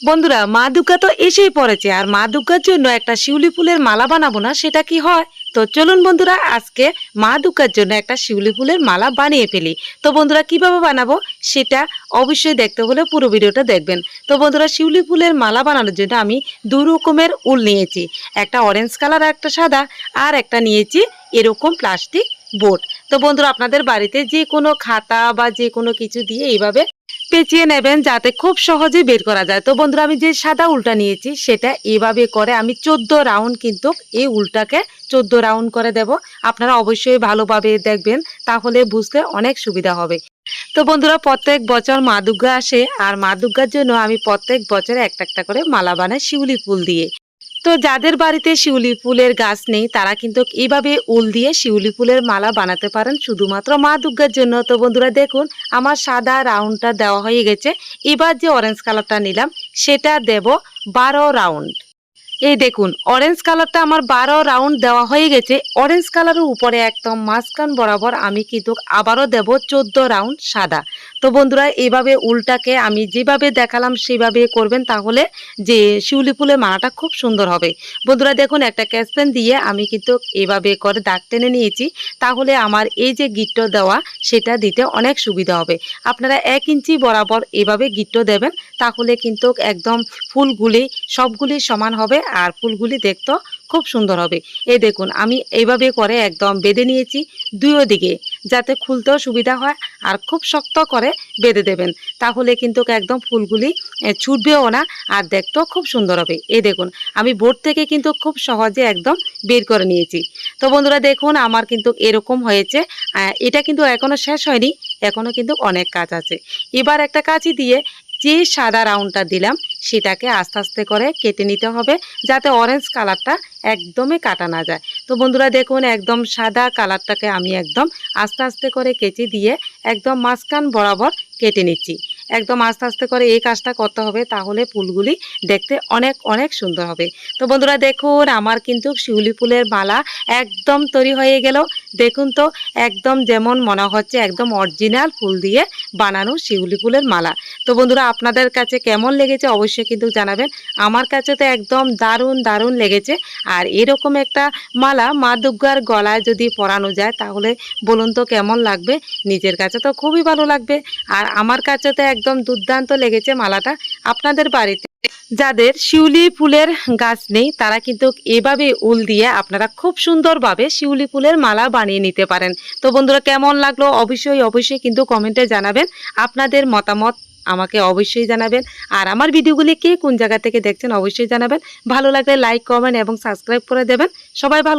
বন্ধুরা মা দুর্গা তো এসেই পড়েছে, আর মা দুর্গার জন্য একটা শিউলি ফুলের মালা বানাবো না, সেটা কি হয়? তো চলুন বন্ধুরা, আজকে মা দুর্গার জন্য একটা শিউলি ফুলের মালা বানিয়ে ফেলি। তো বন্ধুরা, কীভাবে বানাবো? সেটা অবশ্যই দেখতে হলে পুরো ভিডিওটা দেখবেন। তো বন্ধুরা, শিউলি ফুলের মালা বানানোর জন্য আমি দু রকমের উল নিয়েছি। একটা অরেঞ্জ কালার একটা সাদা, আর একটা নিয়েছি এরকম প্লাস্টিক বোর্ড তো বন্ধুরা, আপনাদের বাড়িতে যে কোনো খাতা বা যে কোনো কিছু দিয়ে এইভাবে পেঁচিয়ে নেবেন যাতে খুব সহজে বের করা যায়। তো বন্ধুরা, আমি যে সাদা উলটা নিয়েছি, সেটা এভাবে করে আমি চোদ্দ রাউন্ড কিন্তু এই উলটাকে চোদ্দ রাউন্ড করে দেব। আপনারা অবশ্যই ভালোভাবে দেখবেন, তাহলে বুঝতে অনেক সুবিধা হবে। তো বন্ধুরা, প্রত্যেক বছর মা দুর্গা আসে আর মা দুর্গার জন্য আমি প্রত্যেক বছরে একটা একটা করে মালা বানাই শিউলি ফুল দিয়ে। তো যাদের বাড়িতে শিউলি ফুলের গাছ নেই, তারা কিন্তু এইভাবে উল দিয়ে শিউলি ফুলের মালা বানাতে পারেন শুধুমাত্র মা দুর্গার জন্য। তো বন্ধুরা, দেখুন, আমার সাদা রাউন্ডটা দেওয়া হয়ে গেছে। এবার যে অরেঞ্জ কালারটা নিলাম, সেটা দেব বারো রাউন্ড এই দেখুন অরেঞ্জ কালারটা আমার বারো রাউন্ড দেওয়া হয়ে গেছে। অরেঞ্জ কালারের উপরে একদম মাঝখান বরাবর আমি কিন্তু আবারও দেব চোদ্দ রাউন্ড সাদা। তো বন্ধুরা এইভাবে উলটাকে আমি যেভাবে দেখালাম সেভাবে করবেন, তাহলে যে শিউলি ফুলের মালাটা খুব সুন্দর হবে। বন্ধুরা, দেখুন, একটা ক্যাসপেন দিয়ে আমি কিন্তু এভাবে করে দাগ টেনে নিয়েছি। তাহলে আমার এই যে গিট্টো দেওয়া, সেটা দিতে অনেক সুবিধা হবে। আপনারা এক ইঞ্চি বরাবর এভাবে গিট্টো দেবেন, তাহলে কিন্তু একদম ফুলগুলি সবগুলি সমান হবে, আর ফুলগুলি দেখতেও খুব সুন্দর হবে। এই দেখুন, আমি এইভাবে করে একদম বেঁধে নিয়েছি দুইও দিকে, যাতে খুলতেও সুবিধা হয় আর খুব শক্ত করে বেঁধে দেবেন। তাহলে কিন্তু একদম ফুলগুলি ছুটবেও না আর দেখতেও খুব সুন্দর হবে। এই দেখুন, আমি বোর্ড থেকে কিন্তু খুব সহজে একদম বের করে নিয়েছি। তো বন্ধুরা দেখুন, আমার কিন্তু এরকম হয়েছে এটা কিন্তু এখনও শেষ হয়নি এখনও কিন্তু অনেক কাজ আছে। এবার একটা কাঁচি দিয়ে যে সাদা রাউন্ডটা দিলাম, সেটাকে আস্তে আস্তে করে কেটে নিতে হবে যাতে অরেঞ্জ কালারটা একদমই কাটা না যায়। তো বন্ধুরা দেখুন, একদম সাদা কালারটাকে আমি একদম আস্তে আস্তে করে কেচে দিয়ে একদম মাঝখান বরাবর কেটে নিচ্ছি। একদম আস্তে আস্তে করে এই কাজটা করতে হবে, তাহলে ফুলগুলি দেখতে অনেক অনেক সুন্দর হবে। তো বন্ধুরা দেখুন, আমার কিন্তু শিউলি ফুলের মালা একদম তৈরি হয়ে গেল। দেখুন তো, একদম যেমন মনে হচ্ছে, একদম অরিজিনাল ফুল দিয়ে বানানো শিউলি ফুলের মালা। তো বন্ধুরা, আপনাদের কাছে কেমন লেগেছে অবশ্যই কিন্তু জানাবেন। আমার কাছে তো একদম দারুণ দারুণ লেগেছে। আর এরকম একটা মালা মা দুর্গার গলায় যদি পরানো যায়, তাহলে বলুন তো কেমন লাগবে? নিজের কাছে তো খুবই ভালো লাগবে। আর আমার কাছে তো একদম দুর্দান্ত লেগেছে মালাটা। আপনাদের বাড়িতে যাদের শিউলি ফুলের গাছ নেই, তারা কিন্তু এভাবে উল দিয়ে আপনারা খুব সুন্দরভাবে শিউলি ফুলের মালা বানিয়ে নিতে পারেন। তো বন্ধুরা, কেমন লাগল? অবশ্যই অবশ্যই কিন্তু কমেন্টে জানাবেন। আপনাদের মতামত আমাকে অবশ্যই জানাবেন। আর আমার ভিডিওগুলি কে কোন জায়গা থেকে দেখছেন, অবশ্যই জানাবেন। ভালো লাগলে লাইক, কমেন্ট এবং সাবস্ক্রাইব করে দেবেন। সবাই ভালো